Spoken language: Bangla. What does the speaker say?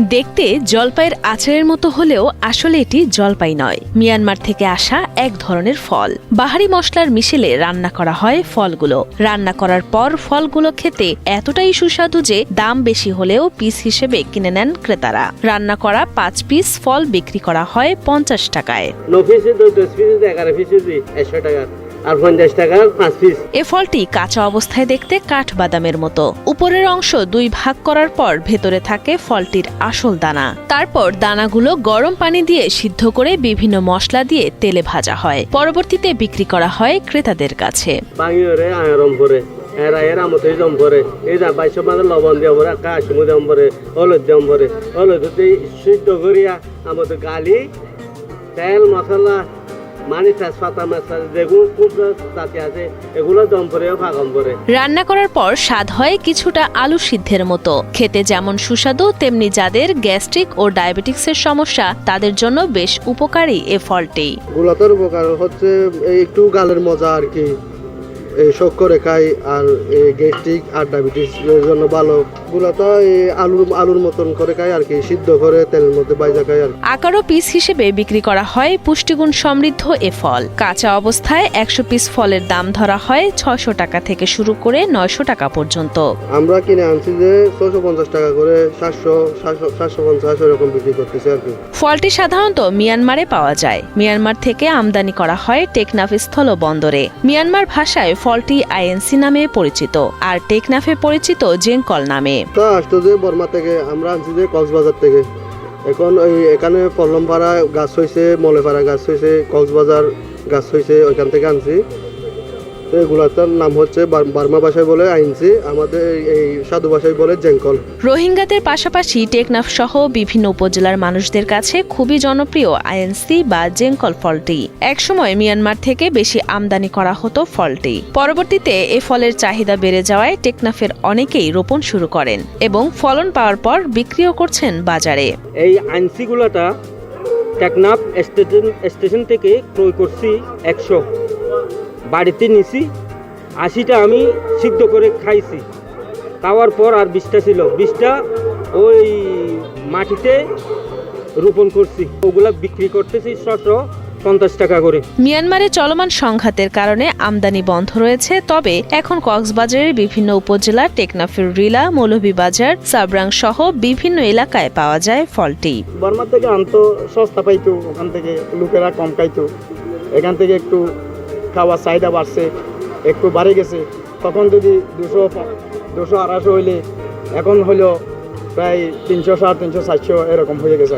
দেখতে জলপাইয়ের আচারের মতো হলেও আসলে এটি জলপাই নয়। মিয়ানমার থেকে আসা এক ধরনের ফল। বাহারি মশলার মিশেলে রান্না করা হয় ফলগুলো। রান্না করার পর ফলগুলো খেতে এতটাই সুস্বাদু যে দাম বেশি হলেও পিস হিসেবে কিনে নেন ক্রেতারা। রান্না করা পাঁচ পিস ফল বিক্রি করা হয় পঞ্চাশ টাকায়। টাকা আর পঞ্চাশ টাকার পাঁচ পিস এ ফলটি কাঁচা অবস্থায় দেখতে কাঠ বাদামের মতো। উপরের অংশ দুই ভাগ করার পর ভেতরে থাকে ফলটির আসল দানা। তারপর দানাগুলো গরম পানি দিয়ে সিদ্ধ করে বিভিন্ন মশলা দিয়ে তেলে ভাজা হয়। পরবর্তীতে বিক্রি করা হয় ক্রেতাদের কাছে। এরা এর জম পরে। এই যা বাইশ মাঝে লবণ দিয়ে পরে কাশিমু পরে হলুদ পরে। হলুদ সিদ্ধ করিয়া আমাদের গালি তেল মশলা রান্না করার পর স্বাদ হয় কিছুটা আলু সিদ্ধের মতো। খেতে যেমন সুস্বাদু তেমনি যাদের গ্যাস্ট্রিক ও ডায়াবেটিক্সের সমস্যা তাদের জন্য বেশ উপকারী এ ফলটি। গুলাতের উপকার হচ্ছে একটু গালের মজা আর কি। এই শোক করে খাই আর গ্যাস্ট্রিক আর ডায়াবেটিস এর জন্য ভালো। গুলাটা আলুর আলুর মতন করে খাই আর কি সিদ্ধ করে তেলের মধ্যে বাইজা খাই আর আকারও পিস হিসেবে বিক্রি করা হয় পুষ্টিগুণ সমৃদ্ধ এ ফল। কাঁচা অবস্থায় একশো পিস ফলের দাম ধরা হয় ছশো টাকা থেকে শুরু করে নয়শো টাকা পর্যন্ত। আমরা কিনে আনছি যে ছশো পঞ্চাশ টাকা করে সাতশো সাতশো পঞ্চাশ এরকম বিক্রি করতেছি আর কি। ফলটি সাধারণত মিয়ানমারে পাওয়া যায়। মিয়ানমার থেকে আমদানি করা হয় টেকনাফ স্থল বন্দরে মিয়ানমার ভাষায় ফলটি আইএনসি নামে পরিচিত আর টেকনাফে পরিচিত জেঙ্কল নামে। তা আসতো যে বর্মা থেকে, আমরা আনছি যে কক্সবাজার থেকে। এখন ওই এখানে পল্লমপাড়া গাছ হয়েছে মলেপাড়া গাছ হয়েছে কক্সবাজার গাছ হয়েছে ওইখান থেকে আনছি। এগুলাটার নাম হচ্ছে বার- বার্মা ভাষায় বলে আইনছি আমাদের এই- এই সাধু ভাষায় বলে জেঙ্কল। রোহিঙ্গাদের পাশাপাশি টেকনাফ সহ বিভিন্ন উপজেলার মানুষদের কাছে খুবই জনপ্রিয় আইএনসি বা জেঙ্কল ফলটি। একসময় মিয়ানমার থেকে বেশি আমদানি করা হতো ফলটি। পরবর্তীতে এ ফলের চাহিদা বেড়ে যাওয়ায় টেকনাফের অনেকেই রোপণ শুরু করেন এবং ফলন পাওয়ার পর বিক্রিও করছেন বাজারে। এই আইনসিগুলোটা টেকনাফ স্টেশন স্টেশন থেকে ক্রয় করছি একশো। বাড়িতে নিছি আশিটা আমি সিদ্ধ করে খাইছি। খাওয়ার পর আর বিষটা ছিল। বিষটা ওই মাটিতে রোপণ করছি। ওগুলা বিক্রি করতেছি ছশো পঞ্চাশ টাকা করে। মিয়ানমারে চলমান সংঘাতের কারণে আমদানি বন্ধ রয়েছে তবে এখন কক্সবাজারের বিভিন্ন উপজেলা টেকনাফের রিলা মৌলভীবাজার সাবরাং সহ বিভিন্ন এলাকায় পাওয়া যায় ফলটি। বর্মার থেকে আনতো সস্তা পাইতো ওখান থেকে লোকেরা কম খাইতো। এখান থেকে একটু খাওয়ার চাহিদা বাড়ছে, একটু বাড়ে গেছে। তখন যদি দুশো দুশো আড়াইশো হইলে, এখন হলো প্রায় তিনশো সাড়ে তিনশো সাতশো এরকম হয়ে গেছে।